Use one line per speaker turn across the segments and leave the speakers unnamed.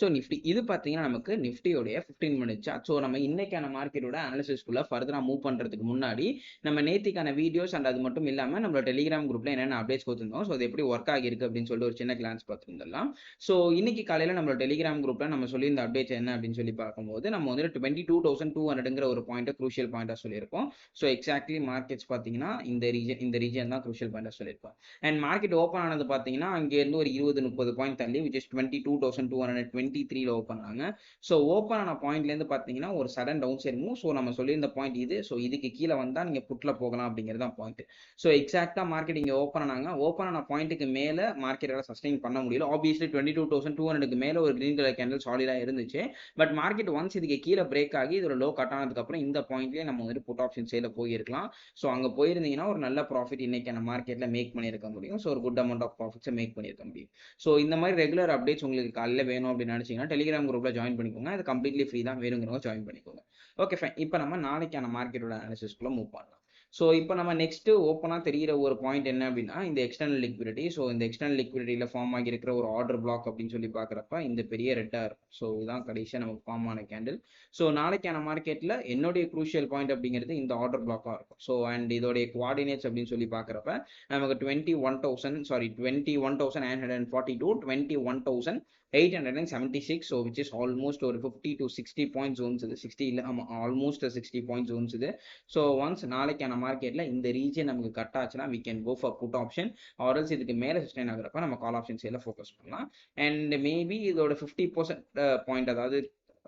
So Nifty இது பார்த்தீங்கன்னா நமக்கு நிஃப்டியோடைய ஃபிஃப்டீன் மினிட் சார்ட் ஸோ நம்ம இன்னைக்கான மார்க்கெட்டோட அனாலிசிஸ்குள்ள ஃபர்தராக மூவ் பண்ணுறதுக்கு முன்னாடி நம்ம நேத்திக்கான வீடியோஸ் அண்ட் அது மட்டும் இல்லாமல் நம்மளோட டெலிகிராம் குரூப்ல என்னென்ன அப்டேட்ஸ் கொடுத்துருந்தோம். ஸோ அது எப்படி ஒர்க் ஆகிருக்கு அப்படின்னு சொல்லிட்டு ஒரு சின்ன கிளான்ஸ் பார்த்துருந்தலாம். ஸோ இன்னைக்கு காலையில் நம்மளோட டெலிகிராம் குரூப்ல நம்ம சொல்லியிருந்த அப்டேட்ஸ் என்ன அப்படின்னு சொல்லி பார்க்கும்போது நம்ம வந்து டுவெண்ட்டி டூ தௌசண்ட் டூ ஹண்ட்ரட்ங்கிற ஒரு பாயிண்ட் க்ரூஷியல் பாயிண்டாக சொல்லியிருக்கோம். ஸோ எக்ஸாக்ட்லி மார்க்கெட்ஸ் பார்த்தீங்கன்னா இந்த ரீஜன் இந்த ரீஜன் தான் க்ரூஷியல் பாயிண்டாக சொல்லியிருக்கோம். அண்ட் மார்க்கெட் ஓப்பன் ஆனது பார்த்தீங்கன்னா அங்கேருந்து ஒரு இருபது முப்பது பாயிண்ட் தள்ளி which is twenty two thousand two hundred ninety த்ரீல ஓப்பன் பண்ணாங்க ஸோ ஓப்பன் ஆன பாயிண்ட்லேருந்து பார்த்தீங்கன்னா ஒரு sudden down side move so நம்ம சொல்லியிருந்த பாயிண்ட் இது. ஸோ இதுக்கு கீழே வந்தால் நீங்கள் புட்டில் போகலாம் அப்படிங்கிறது தான் பாயிண்ட் ஸோ எக்ஸாக்டாக மார்க்கெட் இங்கே ஓப்பன் ஆனாங்க. ஓப்பன் ஆன பாயிண்ட்டுக்கு மேலே மார்க்கெட்டால் சஸ்டெயின் பண்ண முடியல. Obviously twenty two thousand two ஹண்ட்ரடுக்கு மேலே ஒரு கிரீன் கலர் கேண்டல் சாலிடாக இருந்துச்சு. பட் மார்க்கெட் ஒன்ஸ் இதுக்கு கீழே பிரேக் ஆகி இதோட லோ கட் ஆனதுக்கப்புறம் இந்த பாயிண்ட்லேயே நம்ம வந்துட்டு புட் ஆப்ஷன் சேல போயிருக்கலாம். ஸோ அங்கே போயிருந்தீங்கன்னா ஒரு நல்ல ப்ராஃபிட் இன்னைக்கான மார்க்கெட்டில் மேக் பண்ணியிருக்க முடியும். ஸோ ஒரு குட் அமௌண்ட் ஆஃப் ப்ராஃபிட்ஸை மேக் பண்ணியிருக்க முடியும். ஸோ இந்த மாதிரி ரெகுலர் அப்டேட்ஸ் உங்களுக்கு காலையில் வேணும் அப்படின்னா நினச்சிங்கன்னா டெலிகிராம் குரூப்பில் ஜாயின் பண்ணிக்கோங்க. அது கம்ப்ளீட்லி ஃப்ரீ தான். வேணுங்கிறவங்க ஜாயின் பண்ணிக்கோங்க. ஓகே ஃபைன் இப்போ நம்ம நாளைக்கான மார்க்கெட்டோட அனாலிசிஸ்க்குள்ளே மூவ் பண்ணலாம். ஸோ இப்போ நம்ம நெக்ஸ்ட் ஓப்பனாக தெரியிற ஒரு பாயிண்ட் என்ன அப்படின்னா இந்த எக்ஸ்டர்னல் லிக்விடிட்டி ஸோ இந்த எக்ஸ்டர்னல் லிக்விடிட்டியில் ஃபார்ம் ஆகியிருக்கிற ஒரு ஆர்டர் பிளாக் அப்படின்னு சொல்லி பார்க்குறப்ப இந்த பெரிய ரெட்டாக இருக்கும். ஸோ இதுதான் கடைசியாக நமக்கு ஃபார்ம் ஆன கேண்டில் ஸோ நாளைக்கான மார்க்கெட்டில் என்னுடைய குரூஷியல் பாயிண்ட் அப்படிங்கிறது இந்த ஆர்டர் பிளாக்காக இருக்கும். ஸோ அண்ட் இதோடைய குவார்டினேட்ஸ் அப்படின்னு சொல்லி பார்க்குறப்ப நமக்கு twenty one thousand sorry twenty one thousand nine hundred and forty two twenty one thousand eight hundred and seventy six so which is almost ஒரு fifty to sixty point zones இது. Sixty இல்லை ஆமாம் almost sixty point zones இது. So once நாளைக்கான மார்க்கெட்டில் இந்த region நமக்கு cut ஆச்சுன்னா we can go for put option or else இதுக்கு மேலே சஸ்டைன் ஆகிறப்ப நம்ம கால் ஆப்ஷன் சேல ஃபோக்கஸ் பண்ணலாம். அண்ட் மேபி இதோட ஃபிஃப்டி பர்சன்ட் பாயிண்ட் அதாவது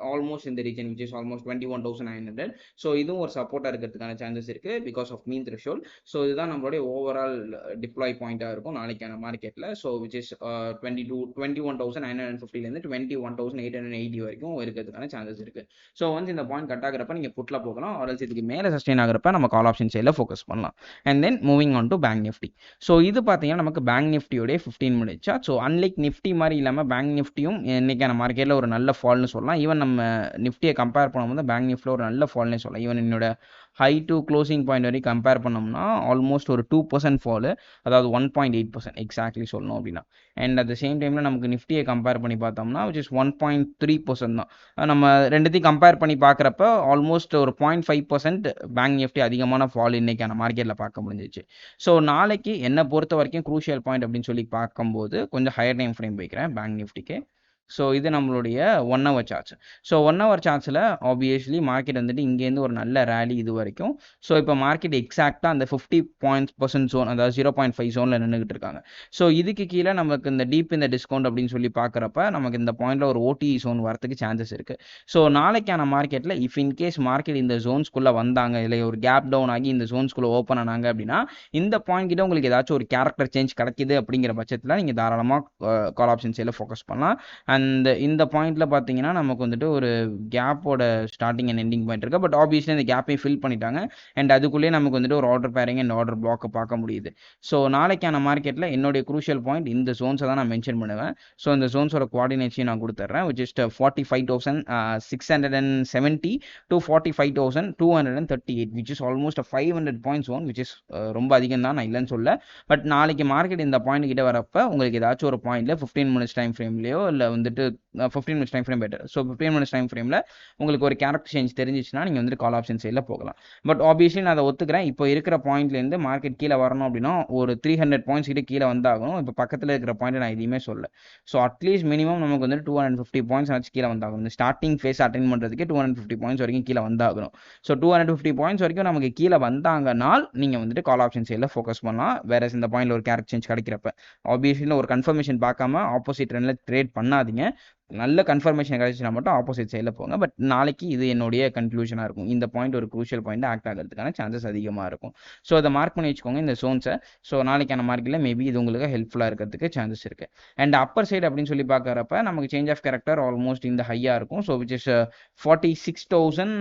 ஆல்மோஸ்ட் இந்த region which is almost twenty one thousand nine hundred so இதுவும் ஒரு சப்போர்ட்டாக இருக்கிறதுக்கான சான்சஸ் இருக்குது because of mean threshold so இதுதான் நம்மளுடைய ஓவரால் டிப்ளாய் பாயிண்ட்டாக இருக்கும் நாளைக்கான மார்க்கெட்டில் so which is twenty two twenty one thousand nine hundred ஃபிஃப்டிலேருந்து twenty one thousand eight hundred eighty வரைக்கும் இருக்கிறதுக்கான சான்சஸ் இருக்குது ஸோ வந்து இந்த பாயிண்ட் கட் ஆகிறப்ப நீங்கள் புட்டில் போகலாம். ஆர்எல்ஸ் இதுக்கு மேலே சஸ்டெயின் ஆகிறப்ப நம்ம கால் ஆப்ஷன் சைடில் ஃபோக்கஸ் பண்ணலாம். And then moving on to bank Nifty so இது பார்த்தீங்கன்னா நமக்கு பேங்க் நிஃப்டியோடைய ஃபிஃப்டீன் மினிட்ஸா ஸோ அன்லைக் நிஃப்டி மாதிரி இல்லாமல் பேங்க் நிஃப்டியும் இன்னைக்கான மார்க்கெட்டில் ஒரு நல்ல ஃபால்னு சொல்லலாம். ஈவன் நம்ம நம்ம நிஃப்டியை கம்பேர் பண்ணும்போது பேங்க் நிஃப்டியில் ஒரு நல்ல ஃபால்னே சொல்லலாம். ஈவன் என்னோட ஹை டு க்ளோசிங் பாயிண்ட் வரைக்கும் கம்பேர் பண்ணோம்னா ஆல்மோஸ்ட் ஒரு டூ பர்சன்ட் ஃபாலு அதாவது one point eight percent exactly சொல்லணும் அப்படின்னா. அண்ட் அட் த சேம் டைமில் நமக்கு நிஃப்டியை கம்பேர் பண்ணி பார்த்தோம்னா which is one point three percent தான். நம்ம ரெண்டுத்தையும் கம்பேர் பண்ணி பார்க்குறப்ப ஆல்மோஸ்ட் ஒரு point five percent bank Nifty அதிகமான ஃபால் இன்னைக்கான மார்க்கெட்டில் பார்க்க முடிஞ்சிச்சு. ஸோ நாளைக்கு என்னை பொறுத்த வரைக்கும் க்ரூஷியல் பாயிண்ட் அப்படின்னு சொல்லி பார்க்கும்போது கொஞ்சம் ஹையர் டைம் ஃப்ரேம் வைக்கிறேன் பேங்க் நிஃப்டிக்கு. ஸோ இது நம்மளுடைய one hour charts so one hour சார்ட்ஸில் obviously market வந்துட்டு இங்கேருந்து ஒரு நல்ல ரேலி இது வரைக்கும். ஸோ இப்போ மார்க்கெட் எக்ஸாக்டாக அந்த ஃபிஃப்டி பாயிண்ட்ஸ் பர்சன்ட் ஜோன் அதாவது ஜீரோ பாயிண்ட் ஃபைவ் ஜோனில் நின்றுக்கிட்டு இருக்காங்க. ஸோ இதுக்கு கீழே நமக்கு இந்த டீப் இந்த டிஸ்கவுண்ட் அப்படின்னு சொல்லி பார்க்குறப்ப நமக்கு இந்த பாயிண்டில் ஒரு ஓடி ஜோன் வரதுக்கு சான்சஸ் இருக்குது ஸோ நாளைக்கான மார்க்கெட்டில் இஃப் இன்கேஸ் மார்க்கெட் இந்த ஜோன்ஸ்குள்ளே வந்தாங்க இல்லை ஒரு கேப் டவுன் ஆகி இந்த ஜோன்ஸ்குள்ளே ஓப்பன் ஆனாங்க அப்படின்னா இந்த பாயிண்ட் கிட்ட உங்களுக்கு ஏதாச்சும் ஒரு கேரக்டர் சேஞ்ச் கிடைக்குது அப்படிங்கிற பட்சத்தில் நீங்கள் தாராளமாக கால் ஆப்ஷன் சைடில் ஃபோக்கஸ் பண்ணலாம். அண்ட் இந்த பாயிண்ட்ல பார்த்தீங்கன்னா நமக்கு வந்துட்டு ஒரு கேப்போட ஸ்டார்டிங் அண்ட் எண்டிங் பாயிண்ட் இருக்கு. பட் ஆப்வியஸ்லி இந்த கேப்பையும் ஃபில் பண்ணிட்டாங்க. அண்ட் அதுக்குள்ளேயே நமக்கு வந்துட்டு ஒரு ஆர்டர் பேரிங் அண்ட் ஆர்டர் பிளாக்கை பார்க்க முடியுது. ஸோ நாளைக்கான மார்க்கெட்டில் என்னுடைய குரூஷியல் பாயிண்ட் இந்த ஜோன்ஸை தான் நான் மென்ஷன் பண்ணுவேன். ஸோ இந்த ஜோன்ஸோட குவார்டினேஷன் நான் கொடுத்துட்றேன் which is forty five thousand six hundred and seventy to forty five thousand two hundred and thirty eight which is almost five hundred point zone which is ரொம்ப அதிகம் தான் நான் இல்லைன்னு சொல்ல பட் நாளைக்கு மார்க்கெட் இந்த பாயிண்ட் கிட்ட வரப்ப உங்களுக்கு ஏதாச்சும் ஒரு பாயிண்ட்ல ஃபிஃப்டீன் மினிட்ஸ் டைம் ஃப்ரேம்லையோ இல்லை வந்து வந்துட்டு fifteen minutes time frame better so fifteen minutes time ஃப்ரேமில் உங்களுக்கு ஒரு கேரக்டர் சேஞ்ச் தெரிஞ்சிச்சுன்னா நீங்கள் வந்துட்டு கால் ஆப்ஷன் சைடில் போகலாம். பட் ஆப்வியஸ்லி நான் அதை ஒத்துக்கிறேன். இப்போ இருக்கிற பாயிண்ட்லேருந்து மார்க்கெட் கீழே வரணும் அப்படின்னா ஒரு த்ரீ ஹண்ட்ரட் பாயிண்ட்ஸ் கிட்ட கீழே வந்தாகணும். இப்போ பக்கத்தில் இருக்கிற பாயிண்ட் நான் எதுவுமே சொல்ல ஸோ அட்லீஸ்ட் மினிமம் நமக்கு வந்து டூ ஹண்ட்ரட் ஃபிஃப்டி பாயிண்ட்ஸ் ஆச்சு கீழே வந்தாகணும். இந்த ஸ்டார்டிங் ஃபேஸ் அட்டன் பண்ணுறதுக்கு டூ ஹண்ட்ரட் ஃபிஃப்டி பாயிண்ட்ஸ் வரைக்கும் கீழே வந்தாகணும். So two hundred fifty points வரைக்கும் நமக்கு கீழே வந்தாங்கனால் நீங்கள் வந்துட்டு கால் ஆப்ஷன் சைடில் ஃபோக்கஸ் பண்ணலாம். வேற இந்த பாயிண்ட்ல ஒரு கேரக்டர் சேஞ்ச் கிடைக்கிறப்ப ஆப்வியஸ்லி ஒரு கன்ஃபர்மேஷன் பார்க்காம ஆப்போசிட் ட்ரெண்டில் ட்ரேட் பண்ணாதீங்க. நல்ல கன்ஃபர்மேஷன் கிடைச்சினா மட்டும் ஆப்போசிட் சைடில் போங்க. பட் நாளைக்கு இது என்னுடைய கன்க்ளூஷனாக இருக்கும். இந்த பாயிண்ட் ஒரு க்ரூஷியல் பாயிண்ட் ஆக்ட் ஆகிறதுக்கான சான்சஸ் அதிகமாக இருக்கும். ஸோ அதை மார்க் பண்ணி வச்சுக்கோங்க இந்த சோன்ஸை ஸோ நாளைக்கான மார்க்கில் மேபி இது உங்களுக்கு ஹெல்ப்ஃபுல்லாக இருக்கிறதுக்கு சான்சஸ் இருக்குது அண்ட் அப்பர் சைடு அப்படின்னு சொல்லி பார்க்குறப்ப நமக்கு சேஞ்ச் ஆஃப் கேரக்டர் ஆல்மோஸ்ட் இந்த ஹையாக இருக்கும். So which is forty six thousand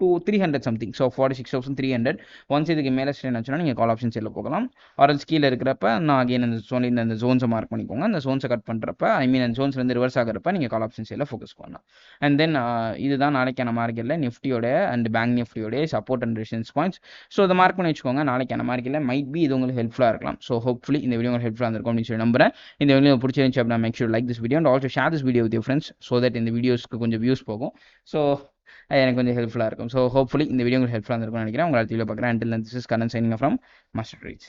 two three hundred something so forty six thousand three hundred once இதுக்கு மேலே ஸ்ட்ரெயின் ஆச்சுன்னா நீங்கள் கால் ஆப்ஷன் செல்ல போகலாம். ஆரல்ஸ் கீழே இருக்கிறப்ப நான் அகைன் அந்த சோன் இந்த அந்த ஜோன்ஸை மார்க் பண்ணிக்கோங்க. அந்த ஜோன்ஸை கட் பண்ணுறப்ப ஐ மீன் அந்த ஜோன்ஸ்லேருந்து ரிவர்ஸ் ஆகிறப்ப நீங்கள் கால் ஆப்ஷன் செல்ல ஃபோக்கஸ் பண்ணலாம். அண்ட் தென் இதுதான் நாளைக்கான மார்க்கெட்டில் நிஃப்டியோட அண்ட் பேங்க் நிஃப்டியோட support and resistance points so அதை மார்க் பண்ணி வச்சுக்கோங்க. நாளைக்கான மார்க்கெட்டில் மைட் பி இது உங்களுக்கு ஹெல்ப்ஃபுல்லாக இருக்கலாம். ஸோ ஹோப்ஃபுல்லி இந்த வீடியோ உங்களுக்கு ஹெல்ப்ஃபுல்லாக இருக்கும் அப்படின்னு சொல்லி நம்புறேன். இந்த வீடியோ பிடிச்சிருந்துச்சு அப்படின்னா make sure like this video and also share this video with friends so that இந்த வீடியோஸ்க்கு கொஞ்சம் வியூஸ் போகும். ஸோ எனக்கு கொஞ்சம் ஹெல்ப்ஃபுல்லாக இருக்கும். ஸோ ஹோப்ஃபுல்லி இந்த வீடியோ உங்களுக்கு ஹெல்ப்ஃபுல்லாக இருக்கும்னு நினைக்கிறேன். உங்களை அடுத்த வீடியோ பார்க்குறேன். Until this is current signing from Master Reach